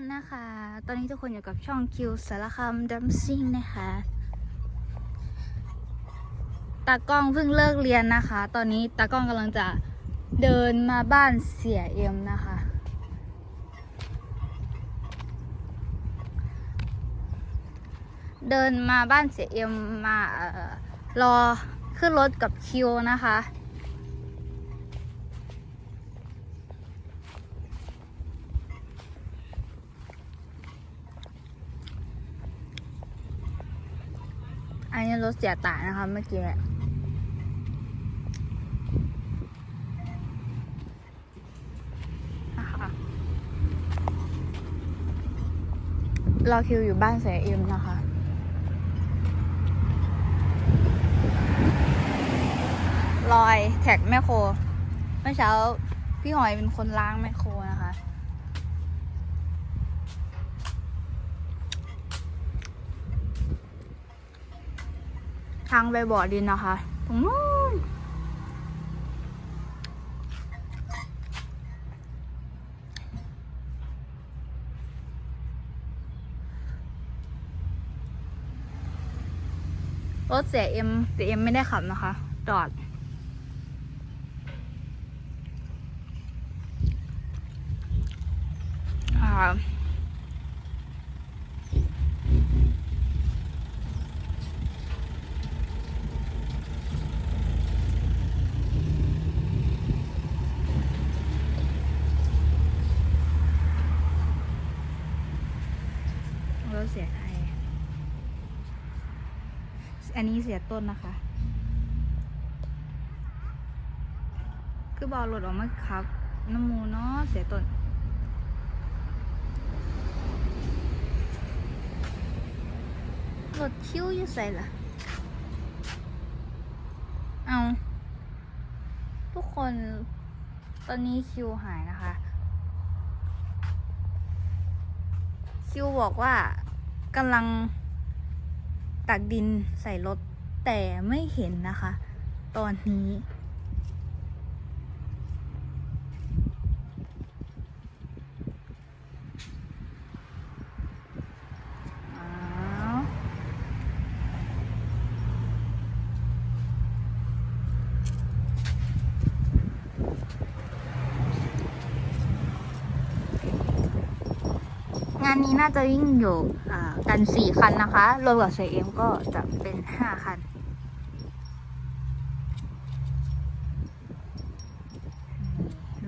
คนนะคะ ตอนนี้ทุกคนอยู่กับช่องคิวสารคามดัมซิ่งนะคะ ตากล้องเพิ่งเลิกเรียนนะคะ ตอนนี้ตากล้องกำลังจะเดินมาบ้านเสียเอ็มนะคะ เดินมาบ้านเสียเอ็มมารอขึ้นรถกับคิวนะคะ นนี้รถเสียตายนะคะเมื่อกี้นะคะรอคิวอยู่บ้านเสียเอ็มนะคะรอยแท็กแม่โครเมื่อเช้าพี่หอยเป็นคนล้างแม่โครนะคะ ทางไปบ่อดินนะคะ ตรงนู้นรถเสียเอ็มเสียเอ็มไม่ได้ขับนะคะ จอดอ่า รถเสียไทย อันนี้เสียต้นนะคะ คือบอลรถออกมาครับ น้ำมูเนาะเสียต้นรถคิ้วอยู่ใส่ล่ะเอาทุกคนตอนนี้คิวหายนะคะ คิวบอกว่ากำลัง ตักดินใส่รถแต่ไม่เห็นนะคะ ตอนนี้ อ้าว งานนี้น่าจะวิ่งอยู่อ่ากันสี่คันนะคะ รวมกับเซเอ็มก็จะเป็นห้าคัน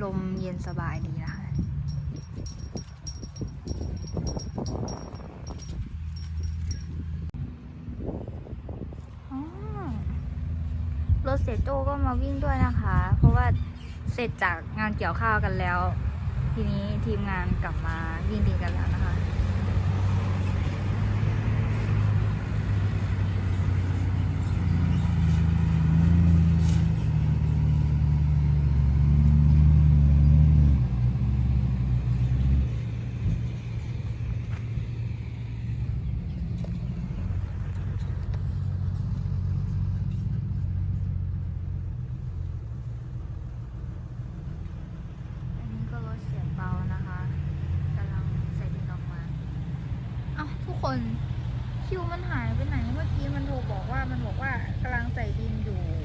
ลมเย็นสบายดีนะคะอ๋อรถเสร็จโจก็มาวิ่งด้วยนะคะ เพราะว่าเสร็จจากงานเกี่ยวข้าวกันแล้ว ทีนี้ทีมงานกลับมาวิ่งดีกันแล้วนะคะ อันนี้ก็รถเสียเบานะคะกำลังใส่ดินออกมาเอ้าทุกคนคิวมันหายไปไหน เมื่อกี้มันโทรบอกว่ามันบอกว่ากำลังใส่ดินอยู่ นึ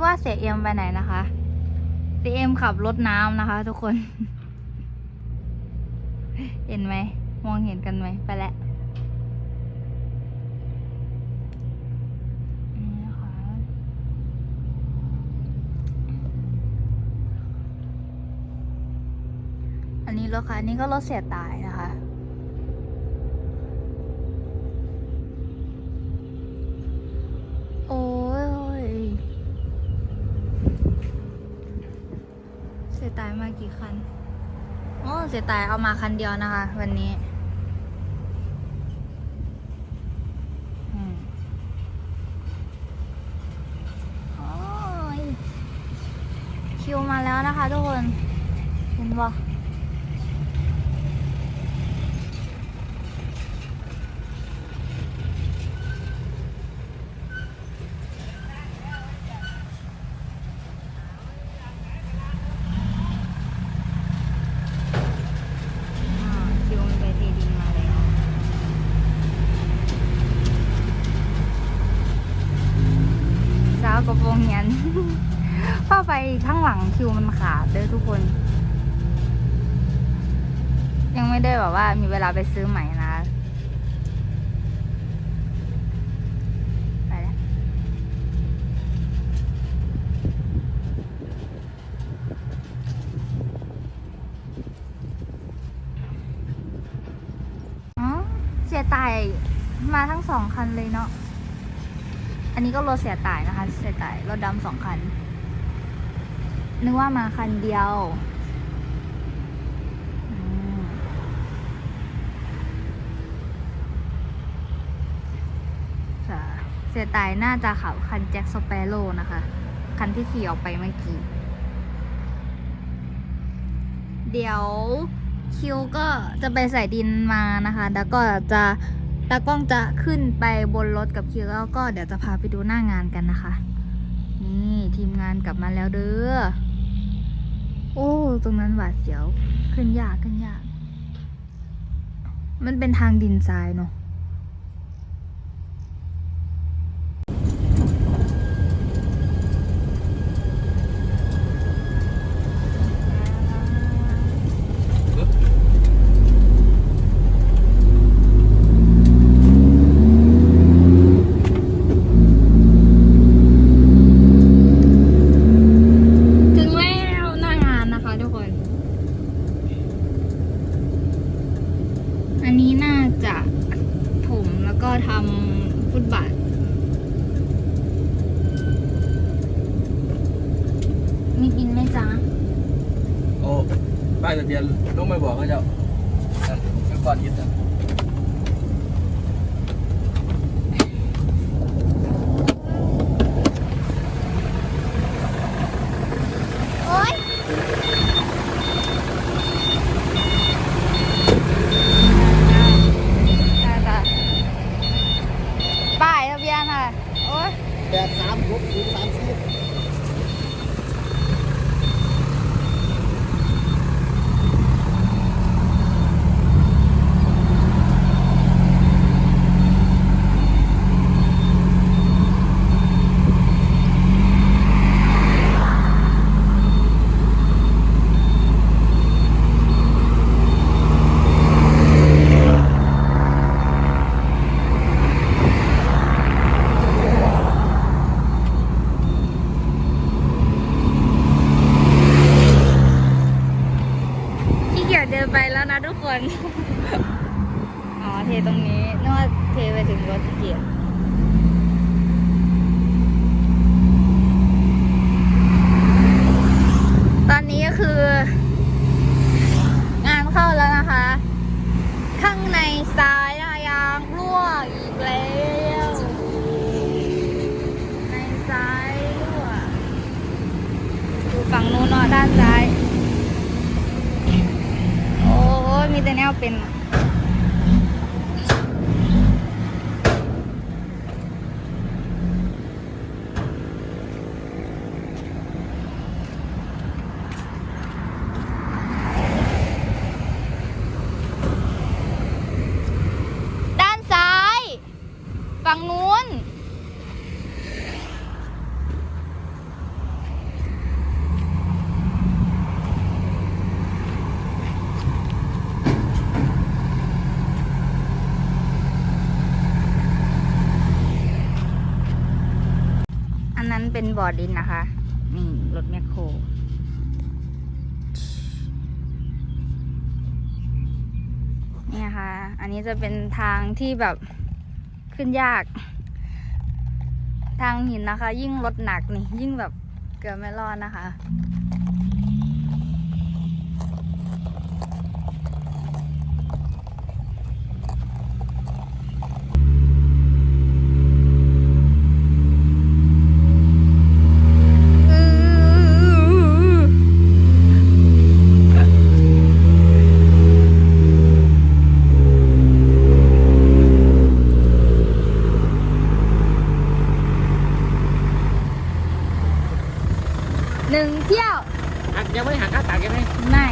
กว่าเสียเอ็มไปไหนนะคะเสียเอ็มขับรถน้ำนะคะ ทุกคน เห็นไหม มองเห็นกันไหม ไปแล้วอันนี้รถค่ะ อันนี้ก็รถเสียตายนะคะ ตายมากี่คันอ๋อเสียตายเอามาคันเดียวนะคะ วันนี้คิวมาแล้วนะคะทุกคน เห็นปะ งเหียนเข้าไปข้างหลังคิวมันขาดเด้อทุกคน ยังไม่ได้แบบว่ามีเวลาไปซื้อใหม่นะไปแล้วอ๋อเสียตายมาทั้งสองคันเลยเนาะ นนี้ก็รถเสียตายนะคะ เสียตายรถดำสองคัน นึกว่ามาคันเดียวเสียตายน่าจะขับคันแจ็คสเปโร่นะคะ คันที่ขี่ออกไปเมื่อกี้ เดี๋ยวคิวก็จะไปใส่ดินมานะคะ แล้วก็จะ ตากล้องจะขึ้นไปบนรถกับคิวแล้วก็เดี๋ยวจะพาไปดูหน้างานกันนะคะ นี่ทีมงานกลับมาแล้วเด้อ โอ้ ตรงนั้นหวาดเสียว ขึ้นยากขึ้นยาก มันเป็นทางดินทรายเนาะ ถึงแล้วหน้างานนะคะทุกคน อันนี้น่าจะถมแล้วก็ทำฟุตบาท มีบินไหมจ๊ะ โอ้ป้ายทะเบียนลุงไม่บอกก็จะนั่นเป็นก้อนยึดอะ โอ๊ยได้จ้ะป้ายทะเบียนค่ะ โอ๊ย แปดสามหกศูนย์สามสี่ ขี้เกียจเดินไปแล้วนะทุก คน อ๋อ เทตรงนี้นึกว่าเทไปถึงรถเกียร์ตอนนี้ก็คือ งานเข้าแล้วนะคะ ข้างในซ้ายอะยางรั่วอีกแล้ว ในซ้ายรั่วดูฝั่งนู้นเนาะด้านซ้าย โอ้ยมีแต่แนวเป็นอะด้านซ้าย ฝั่งนู้น อันนั้นเป็นบ่อ ดินนะคะ นี่รถแมคโครนี่นะคะอันนี้จะเป็นทางที่แบบขึ้นยาก ทางหินนะคะ ยิ่งรถหนักนี่ ยิ่งแบบเกือบไม่รอดนะคะ หนึ่งเที่ยว หักยังไม่หักค่าตักยังไง ไม่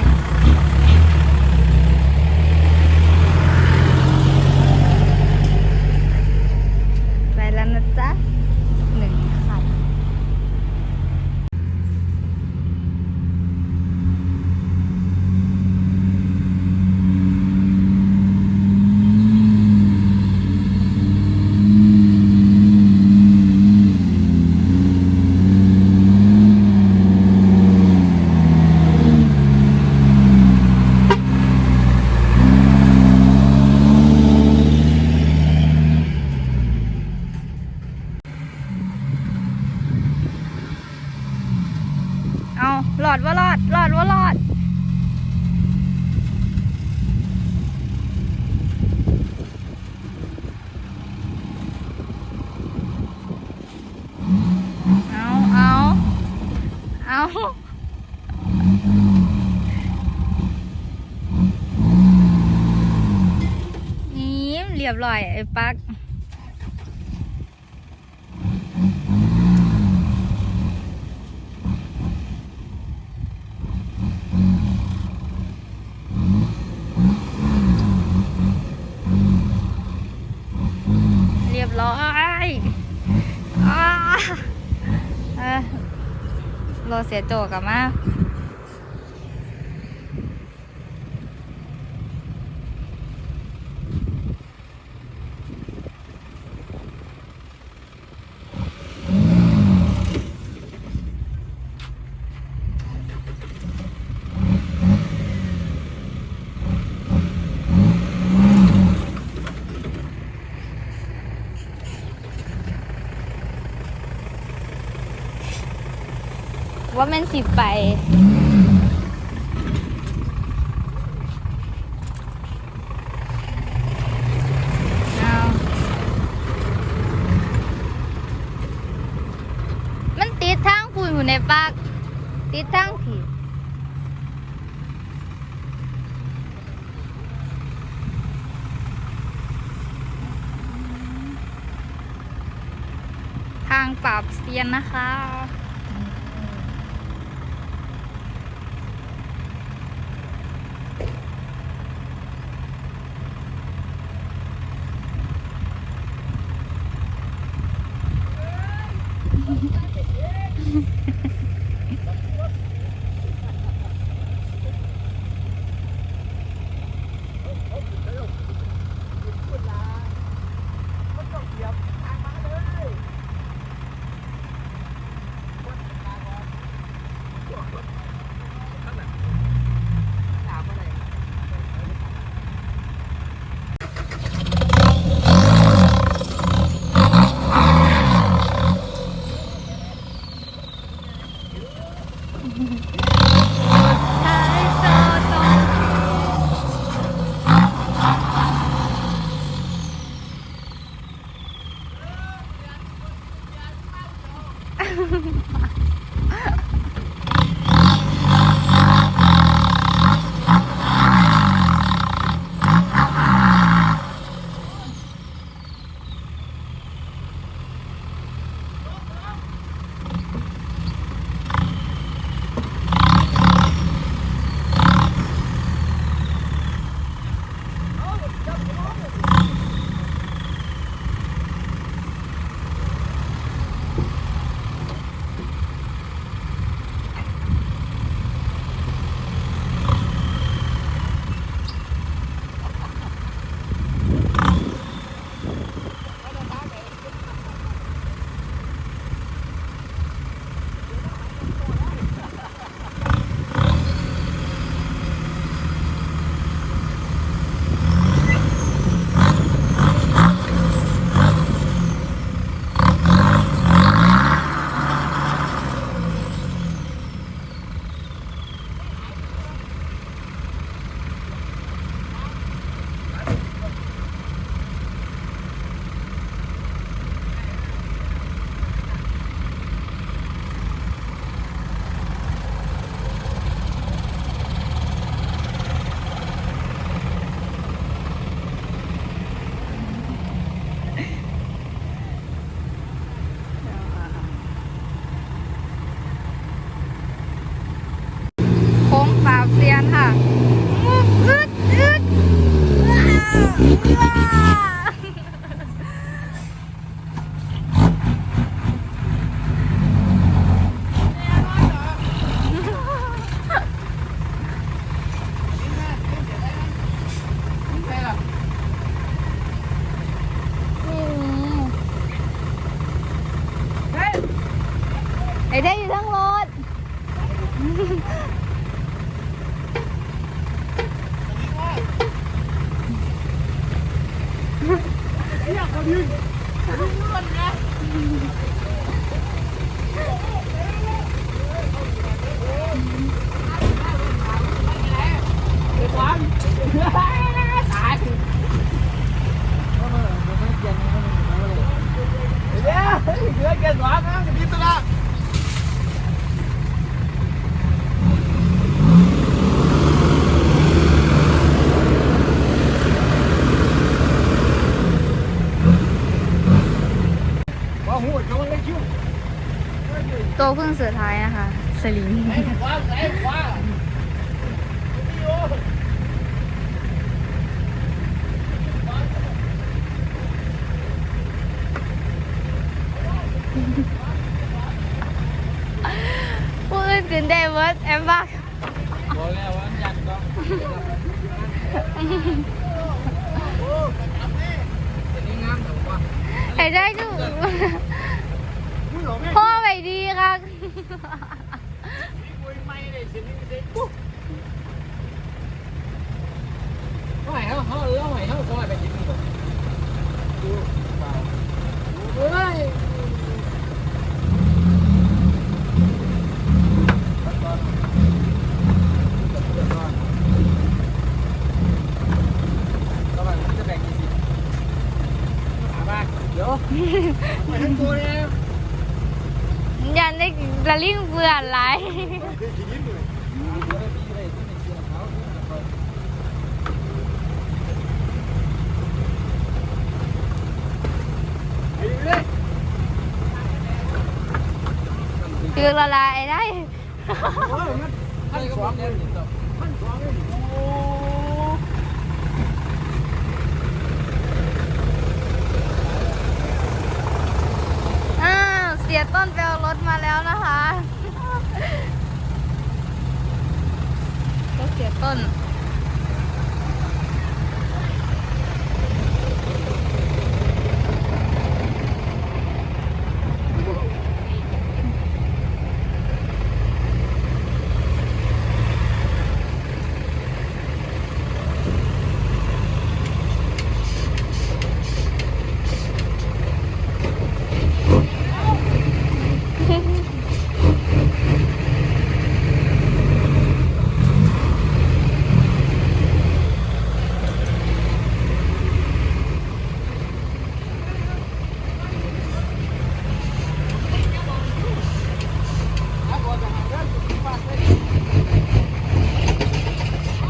ไปแล้วนะจ๊ะหนึ่งคัน เอาหลอดว่าหลอดหลอดว่าหลอด เอาเอาเอานี่เรียบร้อยไอ้ปักเรียบร้อยอรอเสียโจกับมา ว่ามันสิไป มันติดทางพูนอยู่ในปาก ติดทางผีทางปราบเซียนนะคะ อันนี้งามแต่ว่าไอ้ได้ดูมึงหลงไงพ่อไปดีค่ะคุยไม่ได้สินี่สิปุ๊บเขาให้เขาเขาเออเขาให้เขาซอยไปกินก่อนดูเปล่าเฮ้ย ขั้นตอนขั้นตอนก็มันจะแบ่งกี่สิบ ถามว่าเดี๋ยว ไปทั้งตัวเลยยันได้ละลิ่งเบื่อหลายไปเลยคือละลายได้ มันสองเนี่ยมันสองเลยโอ้ อ้าวเสี ยต้นไปเอารถมาแล้วนะคะรถเสียต้น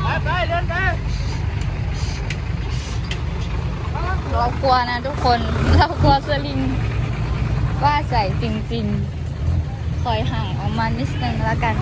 ไปไปเดินไป เรากลัว นะทุกคนเรากลัวสลิงว่าใส่จริงๆคอยห่างออกมานิดนึงแล้วกัน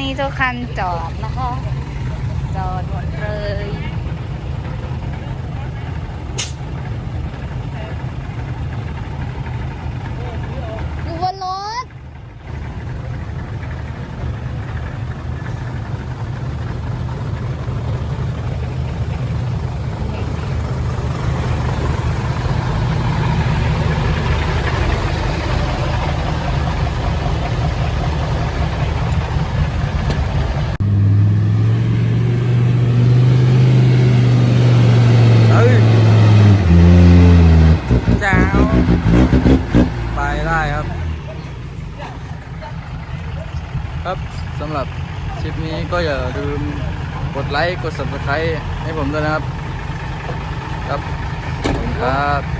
นี้เจ้าคันจอดนะคะ ไลค์ กด subscribe ให้ผมด้วยนะครับ ครับ ครับ